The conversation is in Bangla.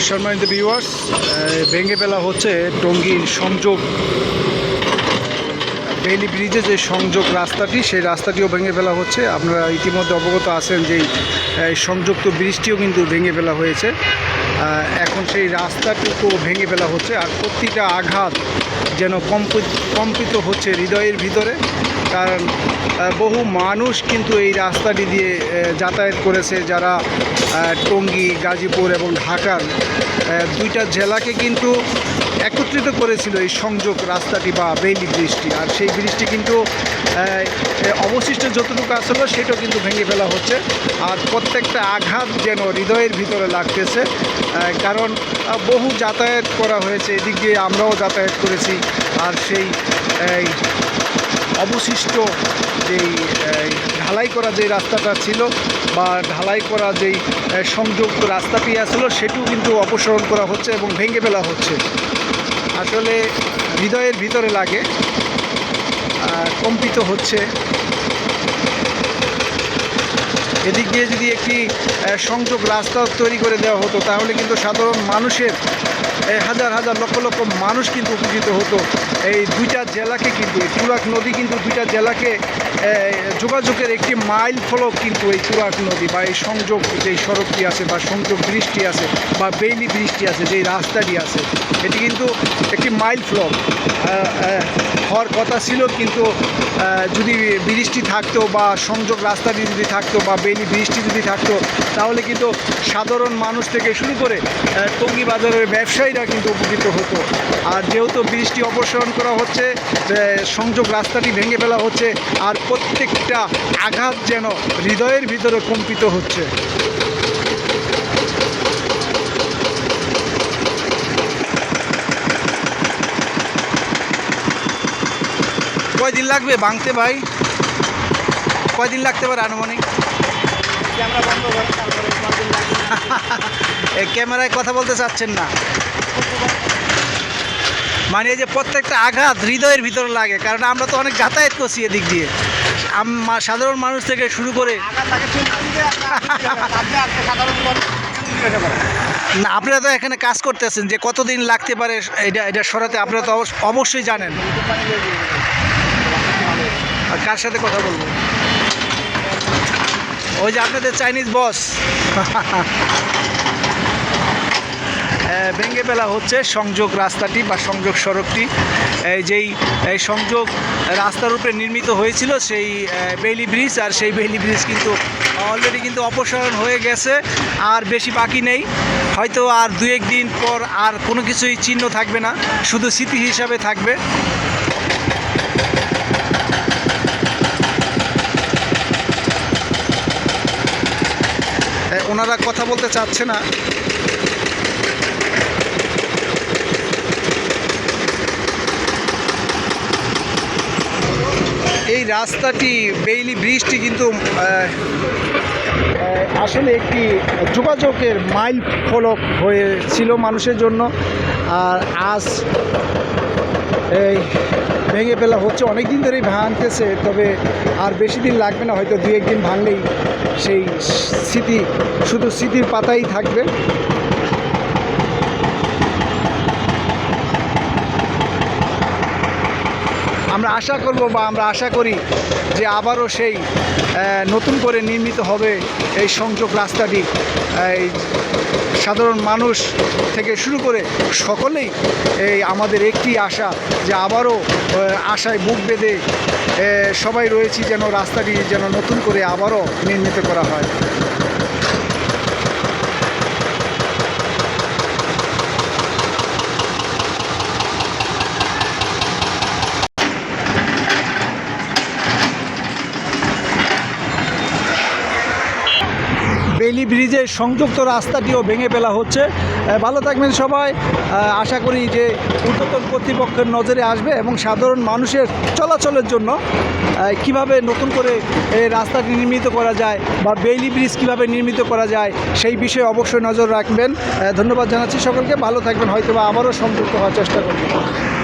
সম্মানিত ভিউয়ার্স ভেঙে ফেলা হচ্ছে টঙ্গীর সংযোগ বেইলি ব্রিজে যে সংযোগ রাস্তাটি, সেই রাস্তাটিও ভেঙে ফেলা হচ্ছে। আপনারা ইতিমধ্যে অবগত আছেন যে সংযুক্ত ব্রিজটিও কিন্তু ভেঙে ফেলা হয়েছে। এখন সেই রাস্তাটুকু ভেঙে ফেলা হচ্ছে আর প্রতিটা আঘাত যেন কম্পিত কম্পিত হচ্ছে হৃদয়ের ভিতরে। কারণ বহু মানুষ কিন্তু এই রাস্তাটি দিয়ে যাতায়াত করেছে যারা টঙ্গী, গাজীপুর এবং ঢাকার। দুইটা জেলাকে কিন্তু একত্রিত করেছিল এই সংযোগ রাস্তাটি বা বেইলি ব্রিজটি। আর সেই ব্রিজটি কিন্তু অবশিষ্ট যতটুকু আসলো সেটাও কিন্তু ভেঙে ফেলা হচ্ছে। আর প্রত্যেকটা আঘাত যেন হৃদয়ের ভিতরে লাগতেছে কারণ বহু যাতায়াত করা হয়েছে। এদিক দিয়ে আমরাও যাতায়াত করেছি। আর সেই অবশিষ্ট যেই ঢালাই করা যে রাস্তাটা ছিল বা ঢালাই করা যেই সংযোগ রাস্তাটি আসলো, সেটিও কিন্তু অপসারণ করা হচ্ছে এবং ভেঙে ফেলা হচ্ছে। আসলে হৃদয়ের ভিতরে লাগে কম্পিত হচ্ছে। এদিক দিয়ে যদি একটি সংযোগ রাস্তা তৈরি করে দেওয়া হতো, তাহলে কিন্তু সাধারণ মানুষের হাজার হাজার লক্ষ লক্ষ মানুষ কিন্তু উপকৃত হতো। এই দুইটা জেলাকে কিন্তু, এই তুরাক নদী কিন্তু দুইটা জেলাকে যোগাযোগের একটি মাইল ফলক কিন্তু এই তুরাক নদী বা এই সংযোগ যেই সড়কটি আছে বা সংযোগ ব্রিজটি আছে বা বেইলি ব্রিজটি আছে যেই রাস্তাটি আছে, এটি কিন্তু একটি মাইল ফলক। হওয়ার কথা ছিল, কিন্তু যদি বৃষ্টি থাকতো বা সংযোগ রাস্তাটি যদি থাকতো বা বেইলি বৃষ্টি যদি থাকতো, তাহলে কিন্তু সাধারণ মানুষ থেকে শুরু করে টঙ্গী বাজারের ব্যবসায়ীরা কিন্তু উপকৃত হতো। আর যেহেতু বৃষ্টি অপসারণ করা হচ্ছে সংযোগ রাস্তাটি ভেঙে ফেলা হচ্ছে, আর প্রত্যেকটা আঘাত যেন হৃদয়ের ভিতরে কম্পিত হচ্ছে। কয়দিন লাগবে ভাঙতে ভাই? কয়দিন লাগতে পারে আনুমানিক? ক্যামেরা ক্যামেরায় কথা বলতে চাচ্ছেন না। মানে যে প্রত্যেকটা আঘাত হৃদয়ের ভিতরে লাগে, কারণ আমরা তো অনেক যাতায়াত করছি এদিক দিয়ে। সাধারণ মানুষ থেকে শুরু করে। না, আপনারা তো এখানে কাজ করতেছেন যে কতদিন লাগতে পারে, এটা এটা সরাতে আপনারা তো অবশ্য- অবশ্যই জানেন। আর কার সাথে কথা বলব? ওই যে আপনাদের চাইনিজ বস। ভেঙে ফেলা হচ্ছে সংযোগ রাস্তাটি বা সংযোগ সড়কটি। যেই সংযোগ রাস্তার উপরে নির্মিত হয়েছিল সেই বেইলি ব্রিজ, আর সেই বেইলি ব্রিজ কিন্তু অলরেডি কিন্তু অপসারণ হয়ে গেছে, আর বেশি বাকি নেই। হয়তো আর দু এক দিন পর আর কোনো কিছুই চিহ্ন থাকবে না, শুধু স্মৃতি হিসাবে থাকবে। ওনারা কথা বলতে চাচ্ছে না। এই রাস্তাটি, বেইলি ব্রিজটি কিন্তু আসলে একটি যোগাযোগের মাইল ফলক হয়েছিল মানুষের জন্য। আর আজ এই ভেঙে ফেলা হচ্ছে অনেক দিন ধরেই ভাঙতেছে, তবে আর বেশি দিন লাগবে না, হয়তো দু একদিন ভাঙলেই সেই স্মৃতি, শুধু স্মৃতির পাতাই থাকবে। আমরা আশা করব বা আমরা আশা করি যে আবারও সেই নতুন করে নির্মিত হবে এই সংযোগ রাস্তাটি। এই সাধারণ মানুষ থেকে শুরু করে সকলেই এই আমাদের একটি আশা যে আবারও আশায় বুক বেঁধে সবাই রয়েছি যেন রাস্তাটি যেন নতুন করে আবারও নির্মিত করা হয়। বেলি ব্রিজের সংযুক্ত রাস্তাটিও ভেঙে ফেলা হচ্ছে। ভালো থাকবেন সবাই। আশা করি যে ঊর্ধ্বতন কর্তৃপক্ষের নজরে আসবে এবং সাধারণ মানুষের চলাচলের জন্য কীভাবে নতুন করে রাস্তাটি নির্মিত করা যায় বা বেইলি ব্রিজ কীভাবে নির্মিত করা যায়, সেই বিষয়ে অবশ্যই নজর রাখবেন। ধন্যবাদ জানাচ্ছি সকলকে। ভালো থাকবেন। হয়তো বা আবারও সংযুক্ত হওয়ার চেষ্টা করবেন